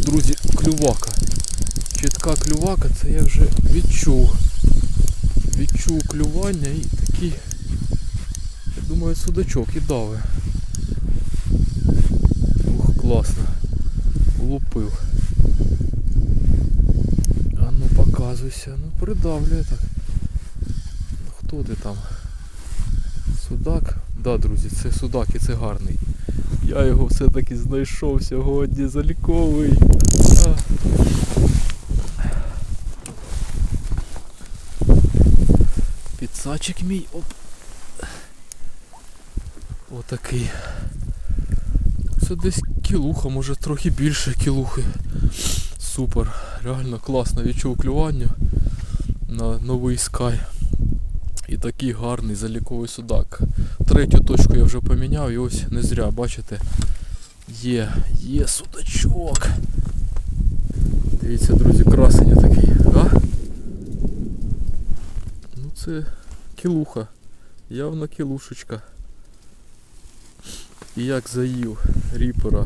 друзі, клювака. Чітка клювака, це я вже відчув. Відчув клювання і такий, я думаю, судачок і дави. Ух, класно. Лупив. А ну показуйся, ну придавлює так. Ну, Хто ти там? Судак? Да, друзі, це судак і це гарний. Я його все-таки знайшов сьогодні, заліковий. Підсачик мій, оп. Отакий. Це десь кілуха, може трохи більше кілухи. Супер, реально класно відчув клювання на новий скай. Такий гарний заліковий судак. Третю точку я вже поміняв і ось не зря, бачите, є, є судачок. Дивіться, друзі, красення такий, а? Ну це кілуха. Явно кілушечка. І як заїв ріпера.